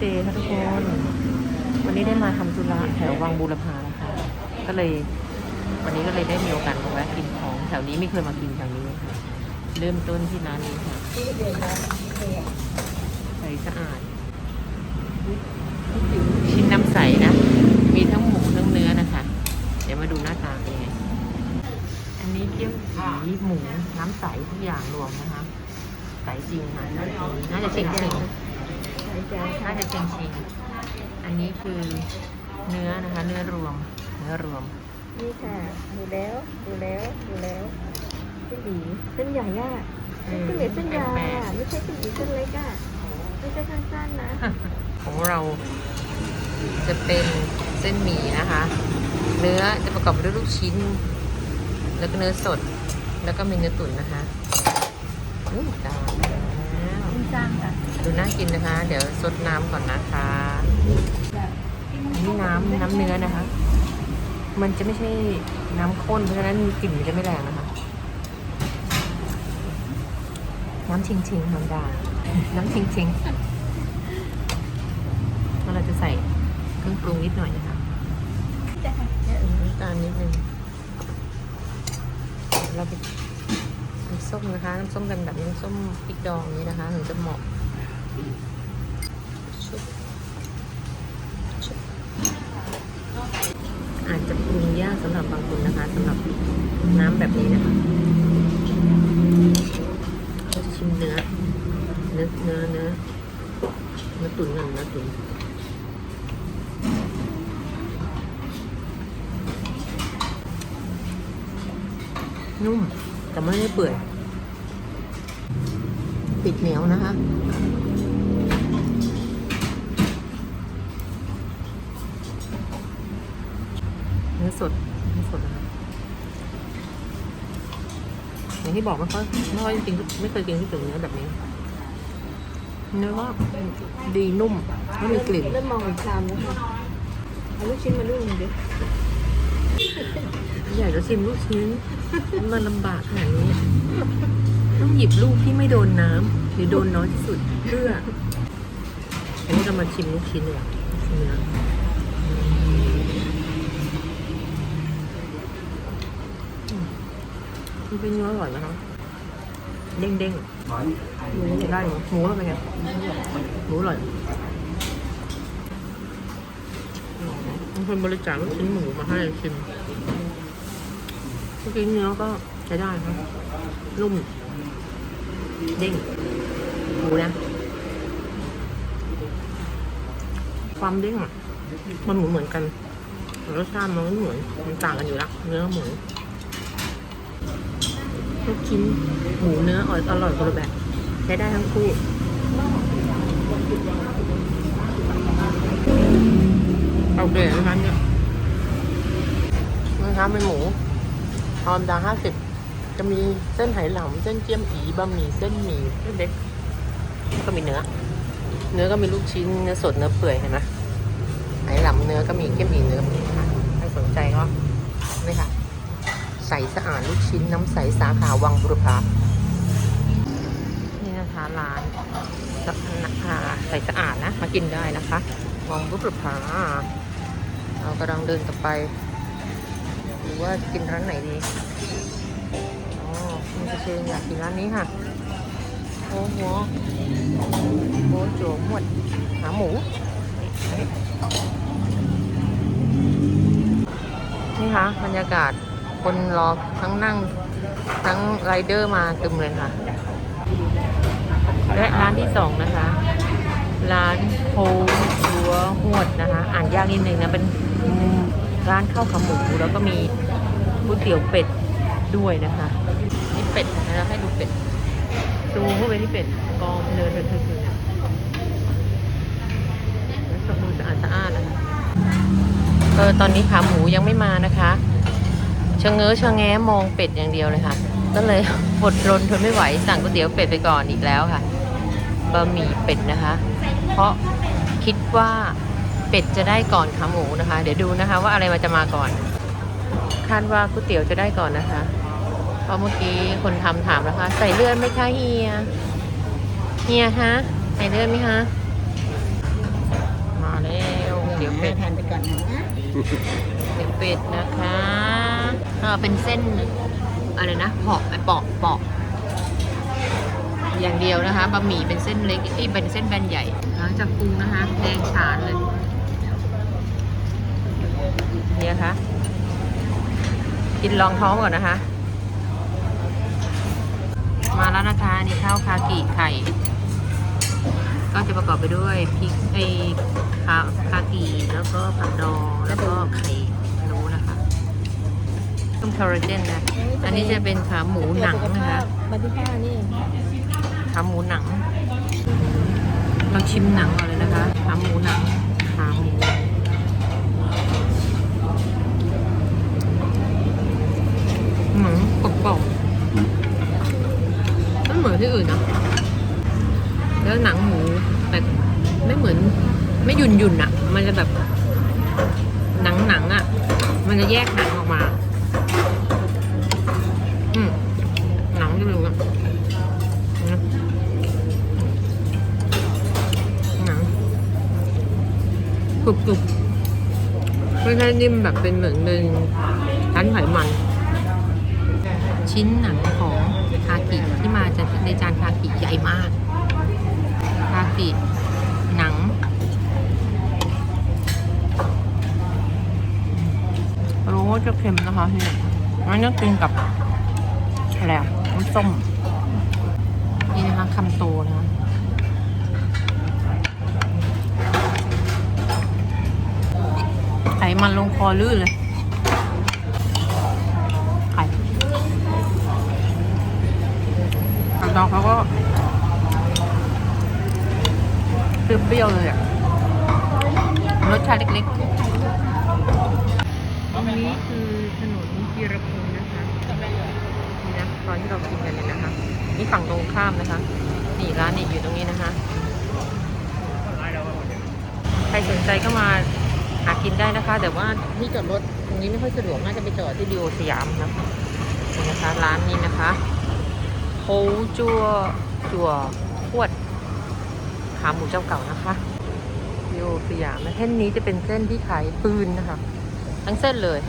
เดย์ค่ะทุกคน วันนี้ได้มาทำธุระแถววังบูรพานะคะ ก็เลย วันนี้ก็เลยได้มีโอกาสมาแวะกินของแถวนี้ไม่เคยมากินแถวนี้เลยค่ะ เริ่มต้นที่ร้านนี้ค่ะใสสะอาด ชิ้นน้ำใสนะ มีทั้งหมูทั้งเนื้อนะคะ เดี๋ยวมาดูหน้าตาเป็นไง อันนี้เกี๊ยวสีหมูน้ำใสทุกอย่างรวมนะคะ ใสจริงค่ะน่าจะจริงจริง น่าจะจริงจริงอันนี้คือเนื้อนะคะ เนื้อรวม เนื้อรวม นี่ค่ะ ดูแล้ว ดูแล้ว ดูแล้วเส้นหมี่เส้นใหญ่อะเออเส้นเล็กเส้นยาวแปลกอะไม่ใช่เส้นหมี่เส้นเล็กอะไม่ใช่สั้นๆนะๆของเราจะเป็นเส้นหมี่นะคะ เนื้อจะประกอบไปด้วยลูกชิ้น แล้วก็เนื้อสด แล้วก็มีเนื้อตุ๋นนะคะอุ้ยตายแล้ว คุณจ้างค่ะ ดู น่ากินนะคะ เดี๋ยวซดน้ำก่อนนะคะอันนี้น้ำน้ำเนื้อนะคะ มันจะไม่ใช่น้ำข้นเพราะฉะนั้นกลิ่นมันจะไม่แรงนะคะ น้ำชิงชิงธรรมดาน้ำชิงชิงเราจะใส่เครื่องปรุงนิดหน่อยนะคะจ้าน้ำตาลนิดนึงเราไปน้ำส้มนะคะ น้ำส้มกันแบบน้ำส้มพริกดองนี้นะคะถึงจะเหมาะ อาจจะปรุงยากสำหรับบางคนนะคะสำหรับน้ำแบบนี้นะคะเราจะชิมเนื้อ เนื้อเนื้อเนื้อเนื้อตุ๋นกันเนื้อตุ๋นนุ่ม แต่ไม่ได้เปื่อยปิดเหนียวนะคะ เนื้อ สดเนื้อสดนะคะอย่างที่บอกไม่ค่อยไม่ค่อยกินไม่เคยกินที่ถึงเนื้อแบบนี้เนื้อก็ดีนุ่มไม่มีกลิ่นเริ่มมองอีกชามแล้วค่ะเอาลูกชิ้นมาลูกหนึงดิอยากจะชิมลูกชิ้น มันลำบากขนาดนี้ต้องหยิบลูกที่ไม่โดนน้ำหรือโดนน้อยที่สุดเพื่ออันนี้เรามาชิมลูกชิ้นเลยชิมเนื้ออืม มันเป็นเนื้ออร่อยนะคะเด้งเด้งๆหมูได้เหรอหมูเป็นไงหมูอร่อยบางคนบริจาคลูกชิ้นหมูมาให้ชิมเมื่อกี้เนื้อก็ใช้ได้ครับนุ่มเด้งหมูนะความเด้งอะมันหมูเหมือนกันแต่รสชาติมันไม่เหมือนมันต่างกันอยู่แล้วเนื้อหมู ลูกชิ้นหมูเนื้ออร่อยอร่อยคนละแบบใช้ได้ทั้งคู่เอาเกลือนะคะเนี่ยนะคะเป็นหมูทอมดาห้าสิบจะมีเส้นไหหลำเส้นเจียมอีบะหมี่เส้นหมี่เส้นเล็กก็มีเนื้อ เนื้อก็มีลูกชิ้นเนื้อสดเนื้อเปื่อยเห็นไหมไหหลำเนื้อก็มีเจียมอีเนื้อค่ะใครสนใจก็นี่ค่ะ ใสสะอาดลูกชิ้นน้ำใสสาขาวังบุรพานี่นะคะร้านสะอ่าใสสะอาดนะ มากินได้นะคะ วังบุรพาเรากำลังเดินกลับไป หรือว่ากินร้านไหนดีอ๋อคุณเชิญอยากกินร้านนี้ค่ะโอ้โหโบโจหมดหาหมูนี่ค่ะบรรยากาศ คนรอทั้งนั่งทั้งไรเดอร์มาเต็มเลยค่ะ และร้านที่สองนะคะ ร้านโพหัวหวดนะคะ อ่านยากนิดนึงนะเป็นร้านข้าวขาหมูแล้วก็มีก๋วยเตี๋ยวเป็ดด้วยนะคะนี่เป็ดนะให้ดูเป็ดซูมเข้าไปที่เป็ดกองเนินเทินเทินเทินแล้วสมูสะอาดสะอาดนะคะเออตอนนี้ขาหมูยังไม่มานะคะ ชะเง้อชะแง้มองเป็ดอย่างเดียวเลยค่ะ ก็เลยอดรนทนไม่ไหวสั่งก๋วยเตี๋ยวเป็ดไปก่อนอีกแล้วค่ะบะหมี่เป็ดนะคะ เพราะคิดว่าเป็ดจะได้ก่อนขาหมูนะคะ เดี๋ยวดูนะคะว่าอะไรมันจะมาก่อนคาดว่าก๋วยเตี๋ยวจะได้ก่อนนะคะ เพราะเมื่อกี้คนทำถามแล้วค่ะใส่เลือดไหมคะเฮียเฮียฮะใส่เลือดไหมคะตี๋ยวเป็ดทานไปก่อนนะเดี๋ยวเป็ดนะคะ เออเป็นเส้นอะไรนะเปาะไอเปาะเปาะอย่างเดียวนะคะบะหมี่เป็นเส้นเล็กที่เป็นเส้นแบนใหญ่หลังจากปรุงนะคะแดงฉานเลยเนี่ยคะกินรองท้องก่อนนะคะ มาแล้วนะคะนนี่ข้าวคากิไข่ ก็จะประกอบไปด้วยพริกไอคาคากิแล้วก็ผักดองแล้วก็ คอลลาเจนนะ อันนี้จะเป็นขาหมูหนังนะคะบันที่ห้านี่ขาหมูหนัง เราชิมหนังก่อนเลยนะคะ ขาหมูหนัง ขาหมูหมือนกรอบๆไม่เหมือนที่อื่นนะแล้วหนังหมูแต่ไม่เหมือนไม่หยุ่นหยุ่นอะมันจะแบบหนังหนังๆอะมันจะแยกหนังออกมา กรุบกรุบไม่ใช่นิ่มแบบเป็นเหมือนเป็นชั้นไขมัน ชิ้นหนังของคากิที่มาจากในจานคากิใหญ่มากคากิหนัง รู้ว่าจะเค็มนะคะที่นี่มันต้องกินกับอะไรอะน้ำส้มนี่นะคะคำโตนะคะ ไข มันลงคอลื่นเลย ไข่ผักดองเขาก็เปรี้ยวๆเลยอะรสชาติเล็กๆตรงนี้คือถนนพีรพงศ์นะคะนี่นะตอนที่เรากินกันเนี่ยนะคะ นี่ฝั่งตรงข้ามนะคะ นี่ร้านนี้อยู่ตรงนี้นะคะ ใครสนใจก็มา หากินได้นะคะ แต่ว่าที่จอดรถตรงนี้ไม่ค่อยสะดวกน่าจะไปจอดที่ดิโอสยามนะคะนี่นะคะร้านนี้นะคะโฮจัวจัวขวดขาหมูเจ้าเก่านะคะดิโอสยามนะเส้นนี้จะเป็นเส้นที่ขายปืนนะคะ ทั้งเส้นเลย